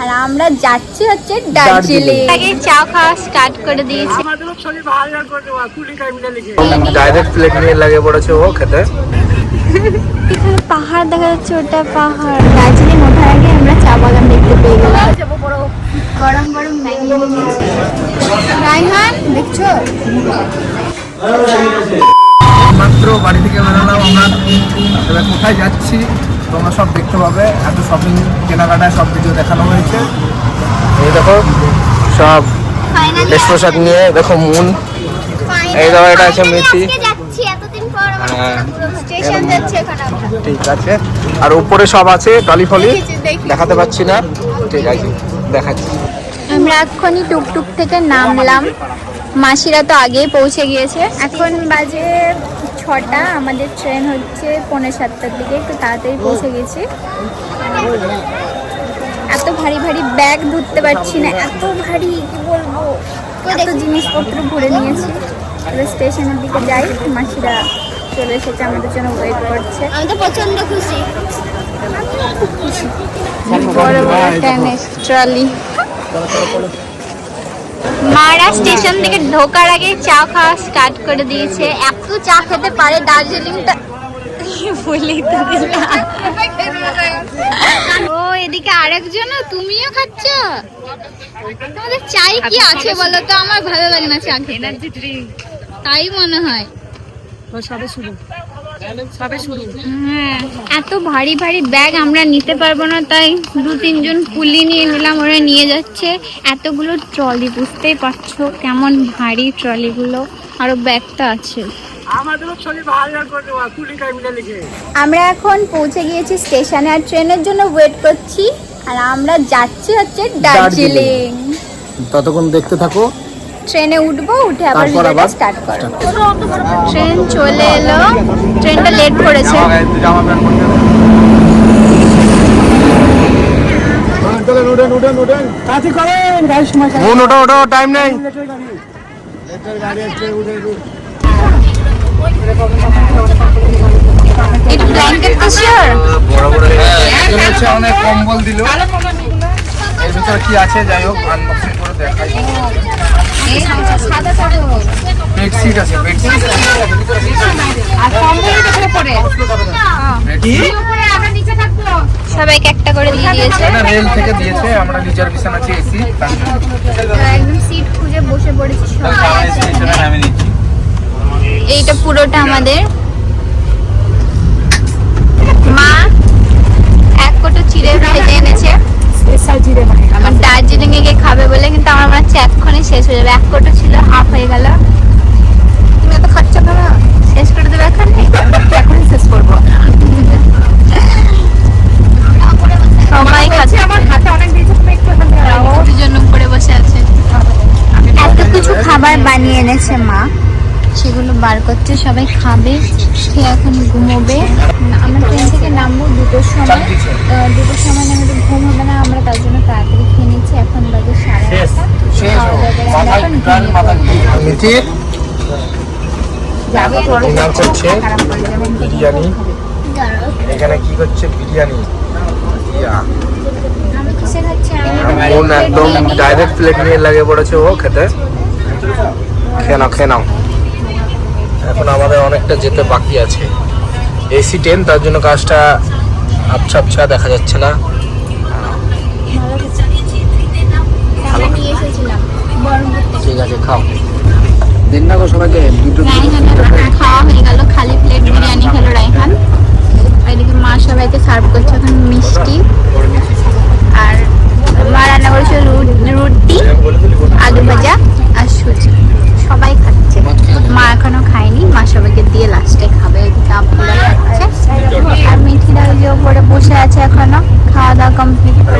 আর আমরা যাচ্ছি হচ্ছে দার্জিলিং। আগে চা খাওয়া স্টার্ট করে দিয়েছি। ডাইরেক্ট প্লেট নিয়ে লাগে পড়েছে ও খেতে। এখানে পাহাড় দেখা যাচ্ছে ওটা পাহাড়। দার্জিলিং ওঠার আগে আমরা চা বাগান দেখতে পেয়ে গেলাম। গরম গরম ম্যাগি রায়হান দেখছ? মাত্র বাড়ি থেকে বেরোলাম আমরা। কোথায় যাচ্ছি? তোমরা সব দেখতে পাবে এত শপিং কেনাকাটা সব কিছু দেখানো হয়েছে। এই দেখো সব ফাইনালি বেশ পোশাক নিয়ে দেখো মুন। এই দেখো, এটা আছে মেথি। যাচ্ছি এতদিন পর হ্যাঁ। স্টেশন যাচ্ছে এখন আমরা। ঠিক আছে। আর উপরে সব আছে টলি ফলি। দেখাতে পাচ্ছি না। ঠিক আছে দেখাচ্ছি। আমরা এক্ষুনি টুকটুক থেকে নামলাম। মাসিরা তো আগেই পৌঁছে গিয়েছে। এখন বাজে ছটা আমাদের ট্রেন হচ্ছে পৌনে সাতটার দিকে একটু তাড়াতাড়ি পৌঁছে গেছি। এত ভারী ভারী ব্যাগ ধরতে পারছি না এত ভারী কি বলব? এত জিনিসপত্র ভরে নিয়েছি। এবার স্টেশনের দিকে যাই মাসিরা চলে এসেছে আমাদের জন্য ওয়েট করছে। আমি তো প্রচণ্ড খুশি। বড় বড় টেনিস ট্রলি মারা স্টেশন থেকে ঢোকার আগে চা খাওয়া স্টার্ট করে দিয়েছে। এত চা খেতে পারে দার্জিলিংটা। বলেই তো ও এদিকে আরেকজন তুমিও খাচ্ছ? তোমাদের চাই কি আছে বলো তো? আমার ভালো লাগে না চা খেয়ে তাই মনে হয়। হ্যাঁ এত ভারী ভারী ব্যাগ আমরা নিতে পারব না তাই দু তিনজন কুলি নিয়ে নিলাম ওরা নিয়ে যাচ্ছে। এতগুলো ট্রলি বুঝতেই পারছ কেমন ভারী ট্রলিগুলো। আরও ব্যাগটা আছে। আমরা এখন পৌঁছে গিয়েছি স্টেশনে আর ট্রেনের জন্য ওয়েট করছি। আর আমরা যাচ্ছি হচ্ছে দার্জিলিং। ততক্ষণ দেখতে থাকো। ট্রেনে উঠবো উঠে আবার ভিডিওটা স্টার্ট করব। ট্রেন চলে এলো ট্রেনটা লেট করেছে। নেই। অনেক কম্বল দিল। ভিতরে কি আছে? যাই হোক আনবক্সিং করে দেখাই। বেডশিট আছে বেডশিট সবাইকে একটা করে দিয়ে দিয়েছে। এটা রেল থেকে দিয়েছে আমরা রিজার্ভেশন আছে এসি তো একদম সিট খুঁজে বসে পড়েছি সবাই। এইটা পুরোটা আমাদের। মা এক কোটো চিড়ে ভেজে এনেছে। দার্জিলিং এ গিয়ে খাবে বলে কিন্তু আমার মনে হচ্ছে এক্ষুনি শেষ হয়ে যাবে। এক কোটো ছিল হাফ হয়ে গেল। তুমি এত খরচা করো শেষ করে দেবে এখন? এখনই শেষ করব। সবাই খাচ্ছে। আমার হাতে অনেক জন্য উপরে বসে আছে। এত কিছু খাবার বানিয়ে এনেছে মা। সেগুলো বার করছে সবাই খাবে খেয়ে এখন ঘুমোবে। দুটোর সময় দুটোর সময় নামলে ঘুম হবে না আমরা তার জন্য তাড়াতাড়ি খেয়ে নিচ্ছি। এখন বাজে সাড়ে বিরিয়ানি। এখানে কি করছে? বিরিয়ানি। একদম ডাইরেক্ট প্লেট নিয়ে লাগে পড়েছে ও খেতে। খেয়ে নাও খেয়ে নাও। এখন আমাদের অনেকটা যেতে বাকি আছে। এসি টেন তার জন্য কাজটা আবছা আবছা দেখা যাচ্ছে না। ঠিক আছে খাও। দিন না গো সবাইকে দুটো খাওয়া হয়ে গেল খালি প্লেট বিরিয়ানি খেলো রাইহান এদিকে মা সবাইকে সার্ভ করছে এখন মিষ্টি আর মা রান্না করেছে রু- রুটি আলু ভাজা আর সুজি সবাই খাচ্ছে মা এখনও খায়নি মা সবাইকে দিয়ে লাস্টে খাবে এদিকে আব্বুরা খাচ্ছে আর মিঠিরা ওই যে ওপরে বসে আছে এখনও খাওয়া দাওয়া কমপ্লিট করে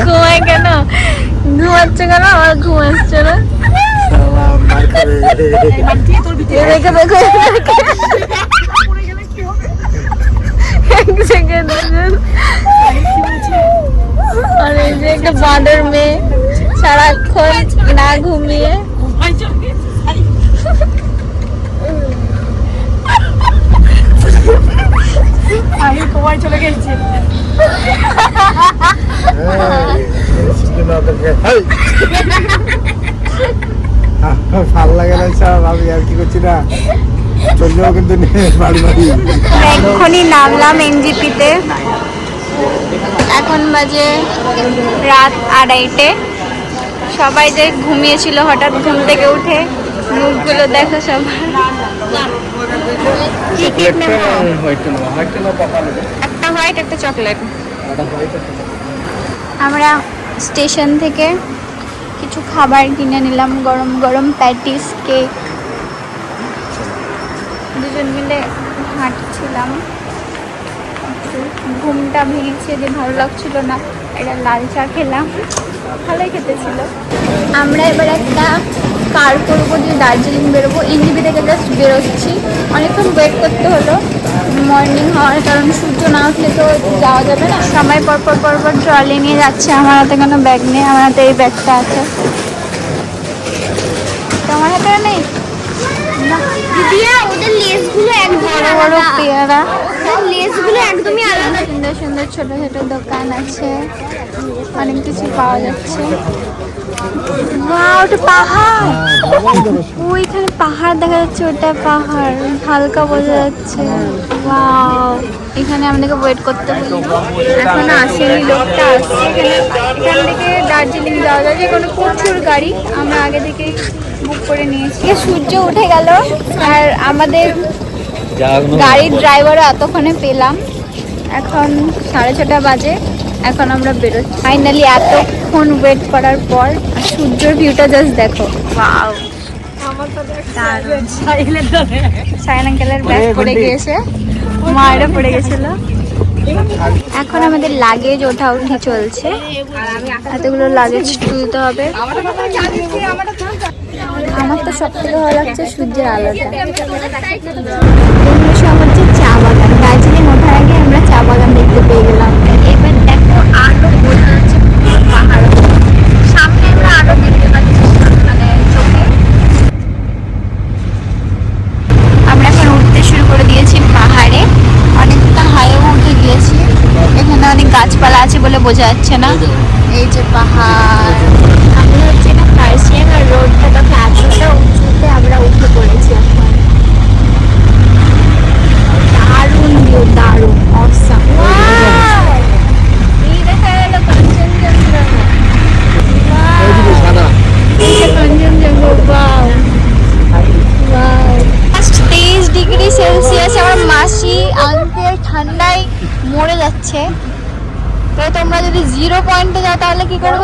ঘুমায় কেন ঘুমাচ্ছে কেন আমার ঘুম আসছে না এ দেখে দেখো এ দেখে। এক সেকেন্ড আর এই যে একটা বাঁদর মেয়ে সারাক্ষণ না ঘুমিয়ে। আমি কোমায় চলে গেছি। ভালো লাগে না সব আমি আর কি করছি না চললেও কিন্তু বাড়ি বাড়ি এক্ষুনি নামলাম এনজিপিতে। এখন বাজে রাত আড়াইটে। সবাই যে ঘুমিয়েছিল হঠাৎ ঘুম থেকে উঠে মুখগুলো দেখো সবার একটা হোয়াইট একটা চকলেট। আমরা স্টেশন থেকে কিছু খাবার কিনে নিলাম গরম গরম প্যাটিস কেক। দুজন মিলে হাঁটছিলাম। ঘুমটা ভেঙেছে যে ভালো লাগছিল না। এটা লাল চা খেলাম। ভালোই খেতে ছিল আমরা এবার একটা কার করব যে দার্জিলিং বেরোবো। এনজিবি থেকে জাস্ট বেরোচ্ছি। অনেকক্ষণ ওয়েট করতে হলো। মর্নিং হওয়ার কারণ সূর্য না উঠলে তো যাওয়া যাবে না। সময় পর পর পর পর ট্রলি নিয়ে যাচ্ছে। আমার হাতে কোনো ব্যাগ নেই। আমার হাতে এই ব্যাগটা আছে। তোমার হাতে নেই? দিদিয়া ওদের লেসগুলো একদমই বড় বড় পেয়ারা। ওদের একদমই আলাদা। সুন্দর সুন্দর ছোট ছোট দোকান আছে। অনেক কিছু পাওয়া যাচ্ছে। ওটা ওইখানে পাহাড়! দেখা যাচ্ছে, ওটা পাহাড়। হালকা বোঝা যাচ্ছে। এখানে আমাদেরকে ওয়েট করতে এখনও আসেনি, লোকটা আসছে এখানে। এখান থেকে দার্জিলিং যাওয়া যায়। যে কোনো প্রচুর গাড়ি আমরা আগে থেকে বুক করে নিয়েছি। সূর্য উঠে গেল। আর আমাদের গাড়ির ড্রাইভারও এতক্ষণে পেলাম। এখন সাড়ে ছটা বাজে। এখন আমরা বেরোচ্ছি। ফাইনালি এতক্ষণ ওয়েট করার পর আর সূর্যের ভিউটা জাস্ট দেখো। সাইন আঙ্কেলের ব্যাগ পড়ে গিয়েছে। পড়ে গেছিল এখন আমাদের লাগেজ ওঠা উঠি চলছে। এতগুলো লাগেজ তুলতে হবে। আমার তো সব থেকে ভালো লাগছে সূর্যের আলোটা এগুলো সব হচ্ছে চা বাগান দার্জিলিং ওঠার আগে আমরা চা বাগান দেখতে পেয়ে গেলাম এবার দেখো আরও বোঝা যাচ্ছে পাহাড় সামনে আমরা আরও দেখতে পাচ্ছি মানে চোখে আমরা এখন উঠতে শুরু করে দিয়েছি পাহাড়ে অনেকটা হাইও উঠে গিয়েছি এখানে অনেক গাছপালা আছে বলে বোঝা যাচ্ছে না এই যে পাহাড় আমরা হচ্ছে এটা ফার্সিয়ান আর রোডটা তখন এতটা উঁচুতে আমরা উঠে পড়েছি এখন দারুণ ভিউ দারুণ অসাম এই দেখা গেল কাঞ্চনজঙ্ঘা এইদিকে সাদা কাঞ্চনজঙ্ঘা ওয়াও তেইশ ডিগ্রি সেলসিয়াস আমার মাসি আঙ্কেল ঠান্ডায় মরে যাচ্ছে তো তোমরা যদি জিরো পয়েন্টে যাও তাহলে কি করব?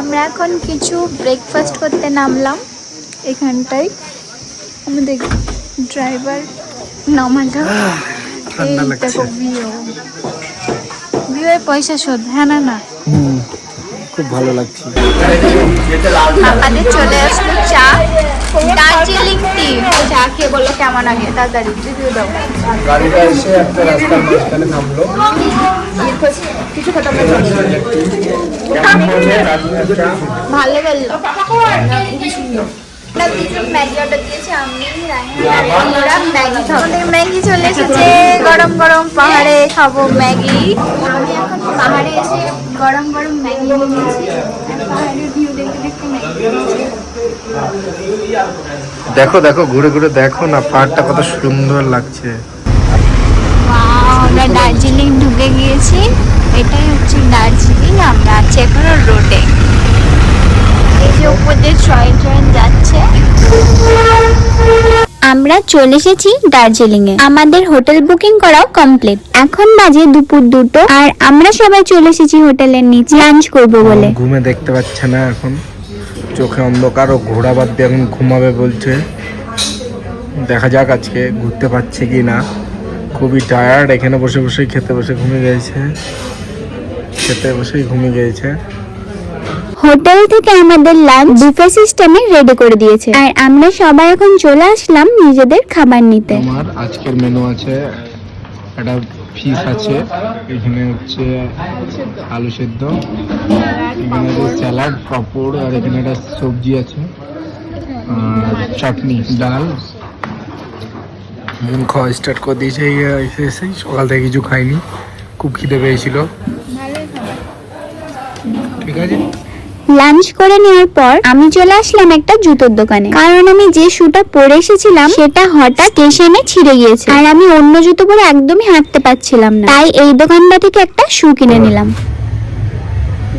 আমরা এখন কিছু ব্রেকফাস্ট করতে নামলাম এখানটায়। আমাদের ড্রাইভার নামালো। এই ঠান্ডা লাগছে। দেখো ভিউ ভিউয়ের পয়সা শোধ হ্যাঁ না না? খুব ভালো লাগছে। আমাদের চলে আসলো চা। কেমন আগে? তাড়াতাড়ি রিভিউ দাও। গাড়িটা এসে একটা রাস্তার মাঝখানে থামলো ভালো বলল। আমরা দুজন ম্যাগি চলে এসেছে গরম গরম পাহাড়ে খাব ম্যাগি। আমি এখন পাহাড়ে এসে গরম গরম ম্যাগি নিয়েছি পাহাড়ের ভিউ দেখতে দেখতে ম্যাগি। দেখো দেখো ঘুরে ঘুরে দেখো না পাহাড়টা কত সুন্দর লাগছে। আমরা দার্জিলিং ঢুকে গিয়েছি। এটাই হচ্ছে দার্জিলিং আমরা আছি এখন রোডে। এই যে উপর দিয়ে ট্রেন ট্রেন যাচ্ছে। আমরা চলে এসেছি দার্জিলিং এ আমাদের হোটেল বুকিং করাও কমপ্লিট। এখন বাজে দুপুর দুটো আর আমরা সবাই চলে এসেছি হোটেলের নিচে। লাঞ্চ করব বলে। ঘুমে দেখতে পাচ্ছে না এখন। চোখে অন্ধকার ও ঘোড়া বাদ দিয়ে এখন ঘুমাবে বলছে। দেখা যাক আজকে ঘুরতে পারছে কি না। খুবই টায়ার্ড এখানে বসে বসেই খেতে বসে ঘুমিয়ে গেছে। খেতে বসেই ঘুমিয়ে গেছে। হোটেল থেকে আমাদের লাঞ্চ বুফে সিস্টেমে রেডি করে দিয়েছে। আর আমরা সবাই এখন চলে আসলাম নিজেদের খাবার নিতে। আমার আজকের মেনু আছে একটা ফিশ আছে। এখানে হচ্ছে আলু সেদ্ধ এখানে আছে স্যালাড পাঁপড় আর এখানে একটা সবজি আছে। আর চাটনি ডাল। মন খাওয়া স্টার্ট করে দিয়েছে এসে এসে সকাল থেকে কিছু খাইনি। খুব খিদে পেয়েছিল। ঠিক আছে? লাঞ্চ করে নেওয়ার পর আমি চলে আসলাম একটা জুতোর দোকানে। কারণ আমি যে শুটা পরে এসেছিলাম, সেটা হঠাৎ স্টেশনে ছিঁড়ে গিয়েছে। আর আমি অন্য জুতো পরে একদমই হাঁটতে পারছিলাম না। তাই এই দোকানটা থেকে একটা শু কিনে নিলাম।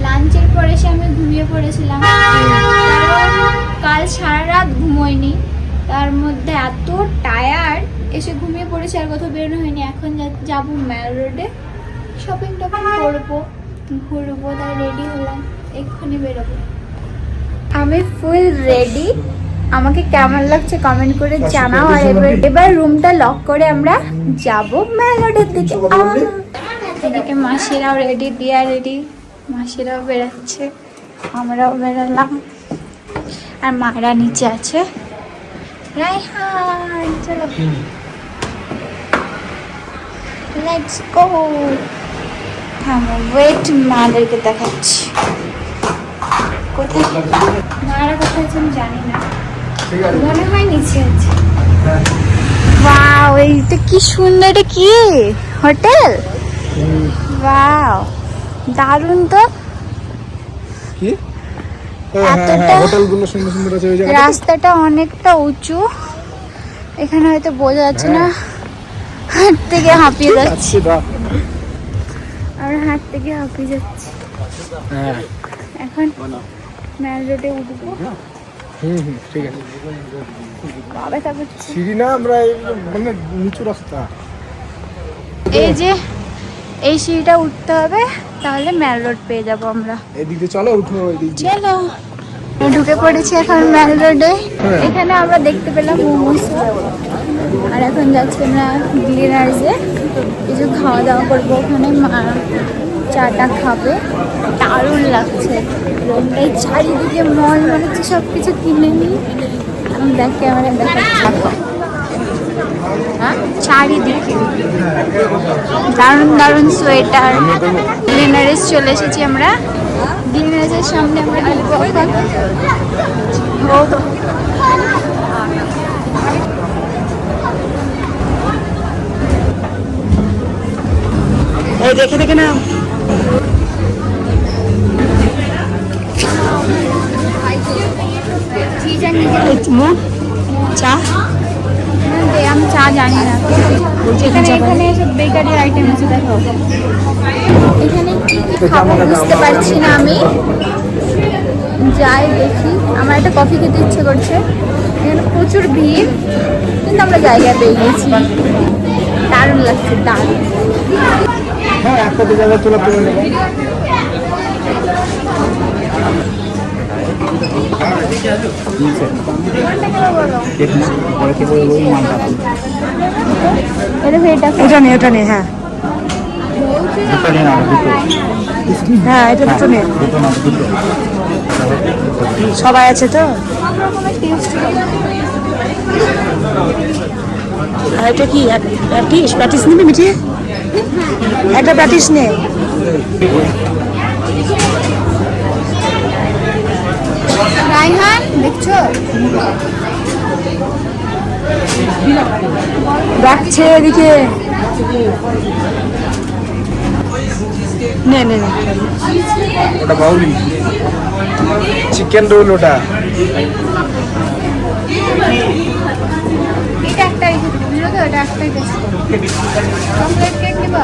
লাঞ্চের পরে এসে আমি ঘুমিয়ে পড়েছিলাম। কাল সারা রাত ঘুমোইনি তার মধ্যে এত টায়ার্ড এসে ঘুমিয়ে পড়েছি আর কোথাও বেরোনো হয়নি। এখন যাব ম্যাল রোডে শপিং টপিং করব, ঘুরবো, তাই রেডি হলাম। এক্ষুনি বেরোবো। আমি ফুল রেডি আমাকে কেমন লাগছে কমেন্ট করে জানাও। আর এবার এবার রুমটা লক করে আমরা যাব মেলোডের দিকে। এদিকে মাসিরাও রেডি দিয়া রেডি মাসিরাও বেরোচ্ছে আমরাও বেরোলাম। আর মারা নিচে আছে। রাইহান চলো। লেটস গো থামো ওয়েট মাদেরকে দেখাচ্ছি। কোথায়? মারা কোথায় আছে আমি জানি না। মনে হয় নিচে আছে। ওয়াও এইটা কি সুন্দর এটা কি? হোটেল? ওয়াও দারুণ তো। কি? হ্যাঁ হ্যাঁ হ্যাঁ রাস্তাটা অনেকটা উঁচু। এখানে হয়তো বোঝা যাচ্ছে না। হাত থেকে হাঁপিয়ে যাচ্ছি। আচ্ছা আমরা হাত থেকে হাঁপিয়ে যাচ্ছি। হ্যাঁ। এখন ম্যাল রোডে উঠবো। হুম হুম ঠিক আছে। পা ব্যথা সিঁড়ি না আমরা এই মানে নিচু রাস্তা। এই যে এই সিঁড়িটা উঠতে হবে তাহলে ম্যাল রোড পেয়ে যাব আমরা। এদিক দিয়ে চলো উঠো এদিক চলো। ঢুকে পড়েছি এখন ম্যাল রোডে। এখানে আমরা দেখতে পেলাম মোমোস। আর এখন যাচ্ছি আমরা গ্লিনার্সে কিছু খাওয়া দাওয়া করব ওখানে। মা চাটা খাবে। দারুণ লাগছে। এই চারিদিকে মল মনে হচ্ছে সব কিছু কিনে নিই আমি দেখ ক্যামেরা দেখাচ্ছি হ্যাঁ? চারিদিকে। দারুণ দারুণ সোয়েটার। চলে এসেছি আমরা। সামনে আমরা দেখে দেখে না চা দে, আমি চা? জানি না এখানে এখানে সব বেকারির আইটেম আছে দেখো। এখানে কি কি খাব বুঝতে পারছি না আমি। যাই দেখি। আমার একটা কফি খেতে ইচ্ছে করছে। এখানে প্রচুর ভিড় কিন্তু আমরা জায়গা পেয়ে গেছি। দারুণ লাগছে দারুণ। হ্যাঁ একটা জায়গা তোলা এটা হ্যাঁ। হ্যাঁ এটা সবাই আছে তো? আর এটা কি? প্যাটিস নিবি মিঠি? একটা প্যাটিস নে রাইহান রাখছে এদিকে। নে নে ওটা বাউলি। চিকেন রোল ওটা। এটা একটা রেখে দিবো বুঝলো তো এটা একটাই বেশি কেক নিবা?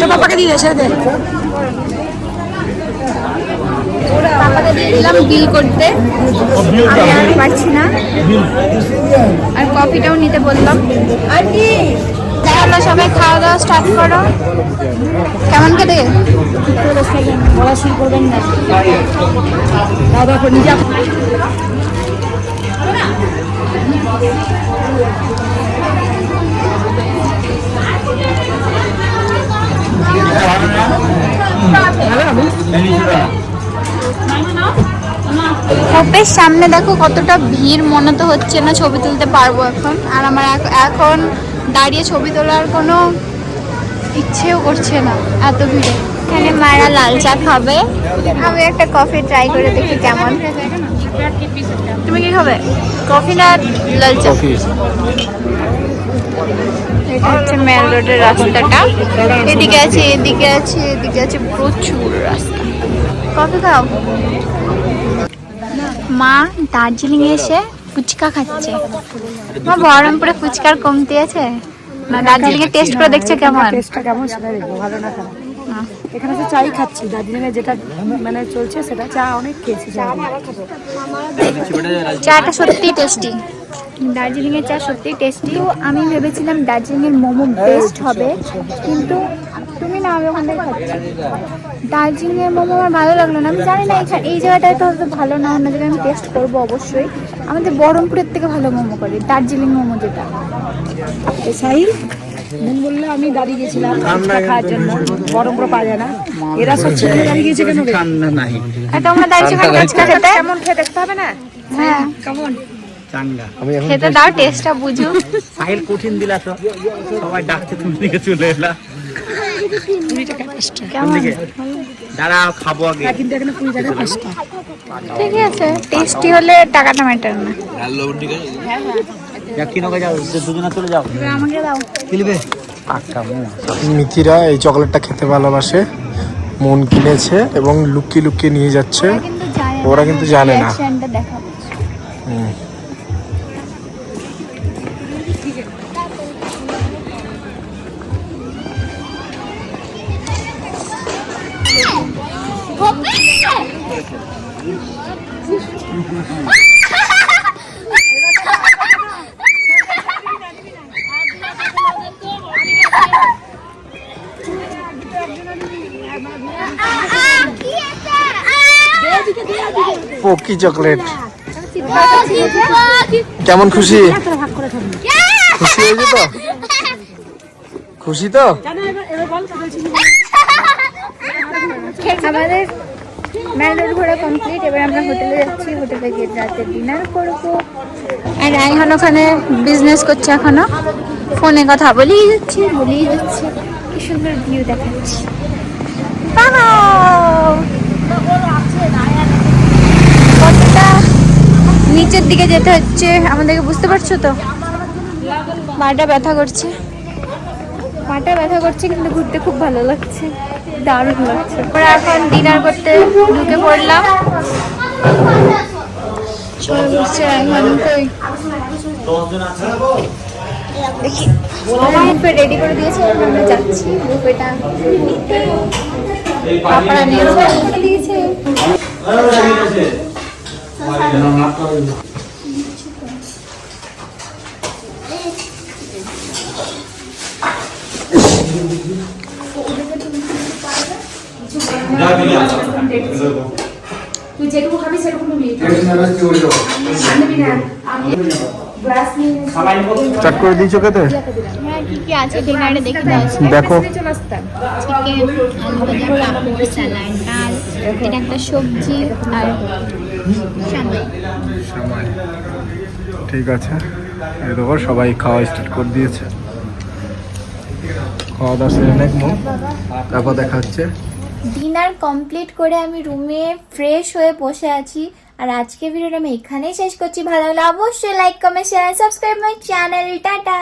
তো পাপাকে দিয়ে ছেড়ে দে। পাপাকে দিয়ে দিলাম বিল করতে। আমি আর পারছি না। আর কফিটাও নিতে বললাম। আর কি সবাই খাওয়া দাওয়া স্টার্ট করো। কেমন খেতে? বলা শুরু করবেন না খাওয়া দাওয়া করে নিজে হোপের সামনে দেখো কতটা ভিড়, মনে তো হচ্ছে না ছবি তুলতে পারব এখন। আর আমার এখন দাঁড়িয়ে ছবি তোলার কোনো ইচ্ছেও করছে না এত ভিড়ে। এখানে মায়েরা লাল চা খাবে। আমি একটা কফি ট্রাই করে দেখি কেমন। তুমি কি খাবে? কফি না লাল চা? এটা হচ্ছে মেল রোডের রাস্তাটা। এদিকে আছে এদিকে আছে এদিকে আছে প্রচুর রাস্তা। কফি খাও মা দার্জিলিং এসে ফুচকা খাচ্ছে। মা বহরমপুরে ফুচকার কমতি আছে? না দার্জিলিং এ টেস্ট করে দেখছে কেমন? টেস্টটা কেমন সেটা দেখব, ভালো না খারাপ এখানে তো চাই খাচ্ছি, দার্জিলিংয়ে যেটা মানে চলছে সেটা চা অনেক খেয়েছি চাটা সত্যি টেস্টি দার্জিলিং এর চা সত্যি টেস্টি তো আমি ভেবেছিলাম দার্জিলিং এর মোমো বেস্ট হবে কিন্তু তুমি না আমি ওখান থেকে খাচ্ছি। দার্জিলিং এর মোমো আমার ভালো লাগল না। আমি জানি না এখানে এই জায়গাটায় তো হয়তো ভালো না অন্য জায়গায় আমি টেস্ট করব অবশ্যই। আমাদের বহরমপুরের থেকে ভালো মোমো করে দার্জিলিং মোমো যেটা। সাহিল মন বললে আমি দাঁড়িয়ে গেছিলাম খাওয়ার জন্য। গরম করে পাওয়া যায় না। এরা সব ছেলে দাঁড়িয়ে গিয়েছে কেন তোমরা কেমন খেয়ে দেখতে হবে না? হ্যাঁ। কেমন? আমি এখন খেতে দাও টেস্টটা বুঝো। কঠিন দিলা তো। সবাই ডাকছে তুমি দিকে চলে এলা। দাঁড়াও খাব আগে। আছে টেস্টি হলে টাকাটা ম্যাটার না। মিথিরা এই চকলেটটা খেতে ভালোবাসে মন কিনেছে এবং লুকিয়ে লুকিয়ে নিয়ে যাচ্ছে। ওরা কিন্তু জানে না। হুম। পকি চকলেট। কেমন খুশি? খুশি হয়েছে তো? খুশি তো? আমাদের ঘোরা কমপ্লিট এবার আমরা হোটেলে যাচ্ছি। হোটেলে গিয়ে রাতে ডিনার করব। আর ওখানে বিজনেস করছে এখনও? ফোনে কথা বলেই যাচ্ছে বলেই যাচ্ছে কি সুন্দর ভিউ দেখাচ্ছি। কতটা নিচের দিকে যেতে হচ্ছে আমাদেরকে বুঝতে পারছ তো? পাটা ব্যথা করছে। পাটা ব্যথা করছে কিন্তু ঘুরতে খুব ভালো লাগছে। দারুণ লাগছে। আমরা এখন ডিনার করতে ঢুকে পড়লাম। দেখি। রেডি করে দিয়েছে আমরা যাচ্ছি। বুফেটা নিতে। পাপড়া দিয়েছে। তুই যেটুকু খাবি সেরকম নিবি। চাট করে দিয়েছ খেতে? হ্যাঁ কি কি আছে ডিনারে দেখি এটা একটা সবজি আর ঠিক আছে। দেখো সবাই খাওয়া স্টার্ট করে দিয়েছে। খাওয়া দাওয়া সেরে মো। তারপর দেখা হচ্ছে। ডিনার কমপ্লিট করে আমি রুমে ফ্রেশ হয়ে বসে আছি। আর আজকে ভিডিওটা আমি এখানেই শেষ করছি। ভালো হলে অবশ্যই like comment share subscribe my channel tata!